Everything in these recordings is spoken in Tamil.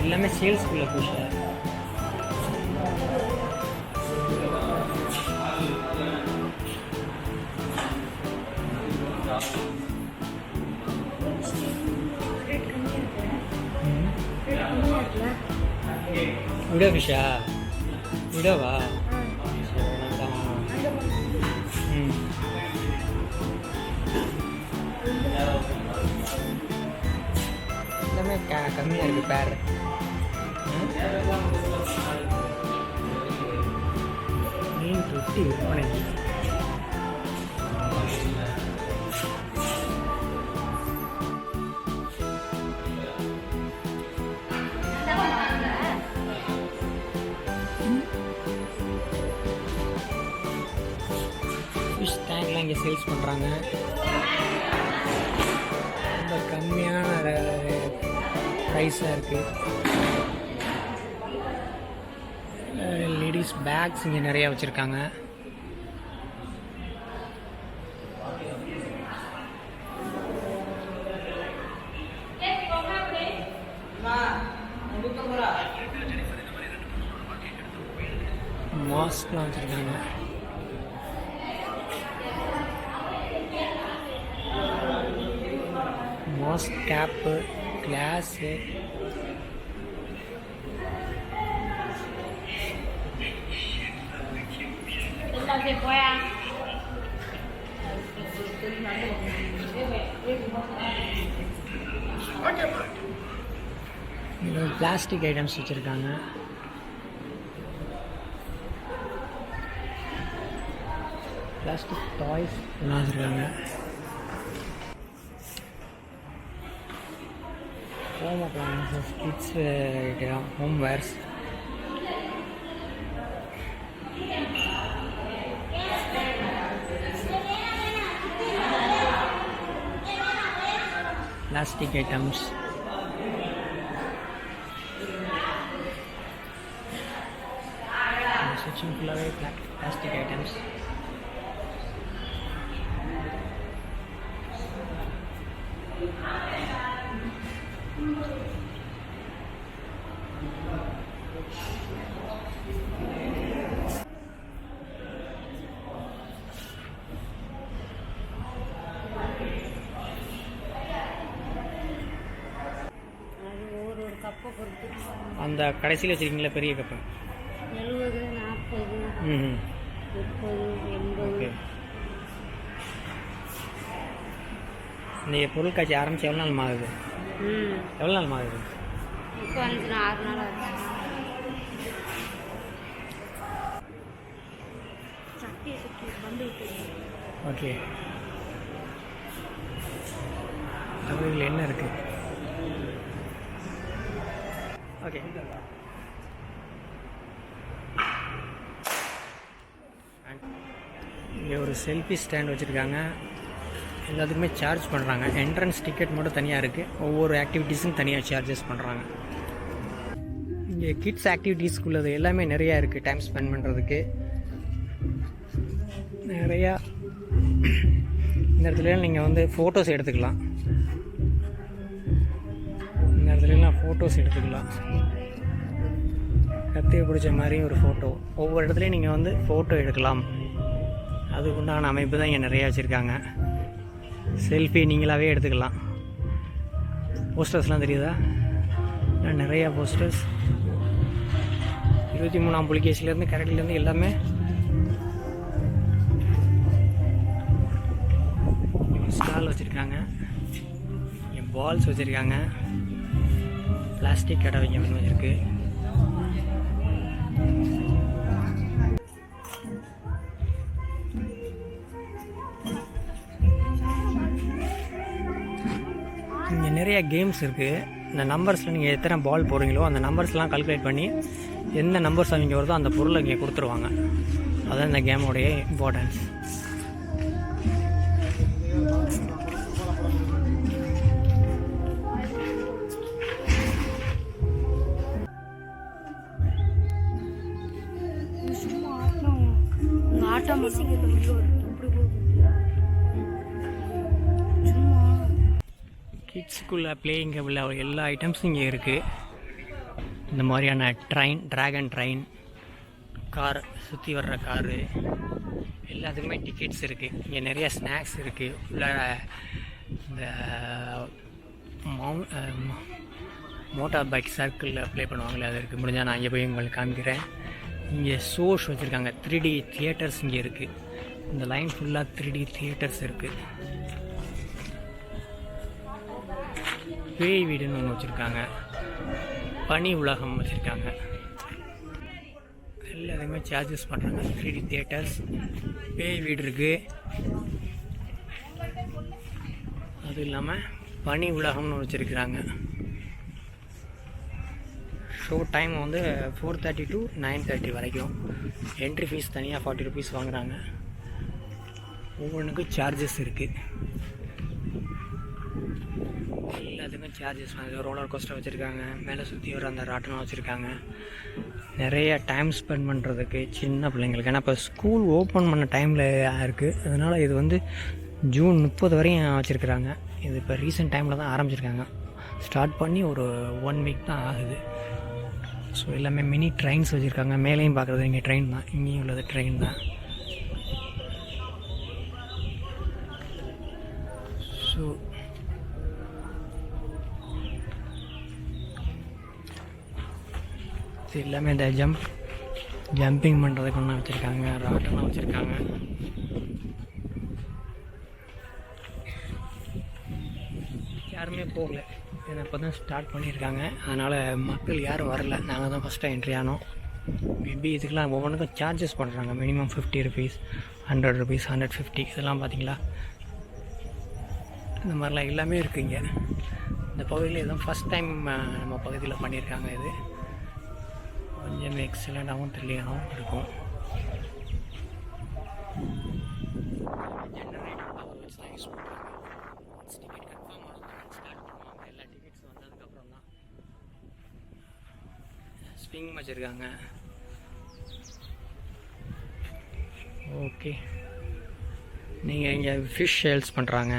எல்லாமே சேல்ஸ்குள்ளே புதுசு விடோ ஃபிஷ்ஷா விடோவா ம் எல்லாமே கம்மியாக இருக்குது பேர். மீன் தொட்டி விற்பனை. இங்கே சேல்ஸ் பண்ணுறாங்க ரொம்ப கம்மியான ப்ரைஸாக இருக்குது லேடிஸ் பேக்ஸ் இங்கே நிறையா வச்சுருக்காங்க. மாஸ்க்லாம் வச்சுருக்காங்க. மாஸ்க் கேப்பு கிளாஸு இங்கே பிளாஸ்டிக் ஐட்டம்ஸ் வச்சுருக்காங்க. பிளாஸ்டிக் டாய்ஸ் எல்லாம் வச்சுருக்காங்க home appliances, kids uh. Plastic items. Searching for plastic items. Thank you. அந்த கடைசியில் வச்சுருக்கீங்களா பெரிய கப்பு? எழுபது நாற்பது ம் முப்பது இந்த பொருட்காட்சி ஆரம்பிச்சு எவ்வளோ நாள் ஆகுது? எவ்வளோ நாள் ஆகுது இப்போ அஞ்சு நாள் ஆறு நாள் விட்டு ஓகே. தமிழில் என்ன இருக்கு? ஓகே. இங்கே ஒரு செல்ஃபி ஸ்டாண்ட் வச்சுருக்காங்க. எல்லாத்துக்குமே சார்ஜ் பண்ணுறாங்க என்ட்ரன்ஸ் டிக்கெட் மட்டும் தனியாக இருக்குது ஒவ்வொரு ஆக்டிவிட்டீஸும் தனியாக சார்ஜஸ் பண்ணுறாங்க இங்கே கிட்ஸ் ஆக்டிவிட்டீஸ்க்குள்ளது எல்லாமே நிறையா இருக்குது டைம் ஸ்பெண்ட் பண்ணுறதுக்கு நிறையா இந்த இடத்துல நீங்கள் வந்து ஃபோட்டோஸ் எடுத்துக்கலாம். இந்த இடத்துலலாம் ஃபோட்டோஸ் எடுத்துக்கலாம். கத்தியை பிடிச்ச மாதிரி ஒரு ஃபோட்டோ ஒவ்வொரு இடத்துலையும் நீங்கள் வந்து ஃபோட்டோ எடுக்கலாம். அதுக்கு உண்டான அமைப்பு தான் இங்கே நிறையா வச்சுருக்காங்க. செல்ஃபி நீங்களாகவே எடுத்துக்கலாம். போஸ்டர்ஸ்லாம் தெரியுதா? நிறையா போஸ்டர்ஸ். இருபத்தி மூணாம் புலிகேசிலேருந்து கரடிலேருந்து எல்லாமே ஸ்டால் வச்சுருக்காங்க. இங்கே பால்ஸ் வச்சுருக்காங்க. பிளாஸ்டிக் கடை வைக்க வேணும் இங்கே நிறைய கேம்ஸ் இருக்குது இந்த நம்பர்ஸில் நீங்கள் எத்தனை பால் போடுறீங்களோ அந்த நம்பர்ஸ்லாம் கல்குலேட் பண்ணி எந்த நம்பர்ஸ் அவங்க வருதோ அந்த பொருளை இங்கே கொடுத்துருவாங்க. அதான் இந்த கேமோடைய இம்பார்ட்டன்ஸ் கிட்ஸுக்குள்ள பிளேயிங் உள்ள எல்லா ஐட்டம்ஸும் இங்கே இருக்குது இந்த மாதிரியான ட்ரெயின் ட்ராகன் ட்ரெயின் கார் சுற்றி வர்ற காரு எல்லாத்துக்குமே டிக்கெட்ஸ் இருக்குது இங்கே நிறைய ஸ்நாக்ஸ் இருக்குது உள்ள இந்த மவுண்ட் மோட்டார் பைக் சர்க்கிளில் ப்ளே பண்ணுவாங்களே அது இருக்குது முடிஞ்சால் நான் இங்கே போய் உங்களுக்கு காமிக்கிறேன். இங்கே ஷோஸ் வச்சுருக்காங்க. த்ரீ டி தியேட்டர்ஸ் இங்கே இருக்குது இந்த லைன் ஃபுல்லாக த்ரீ டி தியேட்டர்ஸ் இருக்குது பேய் வீடுன்னு ஒன்று வச்சுருக்காங்க. பனி உலகம் வச்சுருக்காங்க. எல்லாத்தையுமே சார்ஜஸ் பண்ணுறாங்க த்ரீ டி தியேட்டர்ஸ் பேய் வீடு இருக்குது அது இல்லாமல் பனி உலகம்னு வச்சுருக்குறாங்க. ஷோ டைம் வந்து four thirty to nine thirty வரைக்கும். என்ட்ரி ஃபீஸ் தனியாக ஃபார்ட்டி ருபீஸ் வாங்குகிறாங்க ஒவ்வொன்றுக்கும் சார்ஜஸ் இருக்குது சார்ஜஸ் வந்து ரோலர் கோஸ்டர் வச்சுருக்காங்க. மேலே சுற்றி வர அந்த ராட்டனம் வச்சுருக்காங்க. நிறைய டைம் ஸ்பெண்ட் பண்ணுறதுக்கு சின்ன பிள்ளைங்களுக்கு. ஏன்னா இப்போ ஸ்கூல் ஓப்பன் பண்ண டைமில் இருக்குது அதனால் இது வந்து ஜூன் முப்பது வரையும் வச்சுருக்குறாங்க. இது இப்போ ரீசெண்ட் டைமில் தான் ஆரம்பிச்சிருக்காங்க. ஸ்டார்ட் பண்ணி ஒரு ஒன் வீக் தான் ஆகுது. ஸோ எல்லாமே மினி ட்ரெயின்ஸ் வச்சுருக்காங்க. மேலேயும் பார்க்குறது இங்கே ட்ரெயின் தான். இங்கேயும் உள்ளது ட்ரெயின் தான். ஸோ இது எல்லாமே இந்த ஜம்ப் ஜம்பிங் பண்ணுறதுக்கு ஒன்றா வச்சுருக்காங்க ராட்டெல்லாம் வச்சுருக்காங்க. யாருமே போகல. ஏன்னா இப்போ தான் ஸ்டார்ட் பண்ணியிருக்காங்க. அதனால் மக்கள் யாரும் வரல. நாங்கள் தான் ஃபஸ்ட்டாக என்ட்ரி ஆனோம். மேபி இதுக்கெலாம் ஒவ்வொன்றுக்கும் சார்ஜஸ் பண்ணுறாங்க minimum fifty rupees hundred rupees hundred fifty இதெல்லாம் பார்த்தீங்களா இந்த மாதிரிலாம் எல்லாமே இருக்குது இங்கே. இந்த பகுதியில் இதுதான் ஃபஸ்ட் டைம் நம்ம பகுதியில் பண்ணியிருக்காங்க இது. கொஞ்சம் எக்ஸலண்ட்டாகவும் த்ரில்லிங்காகவும் இருக்கும். ஜெனரேட்டர் பவர் வச்சு தான் யூஸ் பண்ணுறாங்க டிக்கெட் கன்ஃபார்ம் ஆகும் ஸ்டார்ட் பண்ணுவாங்க எல்லா டிக்கெட்ஸ் வந்ததுக்கப்புறம் தான். ஸ்விங் வச்சுருக்காங்க. ஓகே நீங்கள் இங்கே ஃபிஷ் சேல்ஸ் பண்ணுறாங்க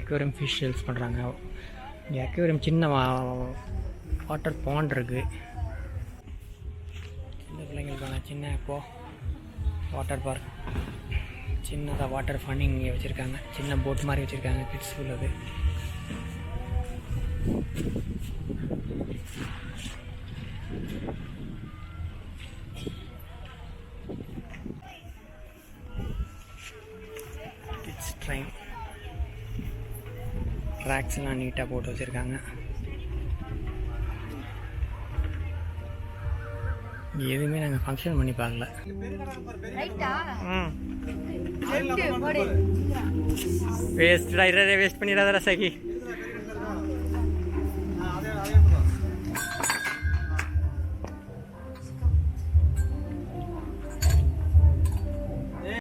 அக்வேரியம் ஃபிஷ் சேல்ஸ் பண்ணுறாங்க இங்கே அக்வேரியம் சின்ன வாட்டர் பாண்ட் இருக்குது சின்ன பிள்ளைங்களுக்கான சின்ன இப்போ வாட்டர் பார்க் சின்னதாக வாட்டர் ஃபன்னிங் இங்கே வச்சுருக்காங்க. சின்ன போட் மாதிரி வச்சுருக்காங்க கிட்ஸ் உள்ளது கிட்ஸ் ட்ரெயின் ட்ராக்ஸ் எல்லாம் நீட்டாக போட்டு வச்சுருக்காங்க. எதுவுமே நாங்கள் ஃபங்க்ஷன் பண்ணி பார்க்கல. ம். வேஸ்ட் வேஸ்ட் பண்ணிடாதடா சகி.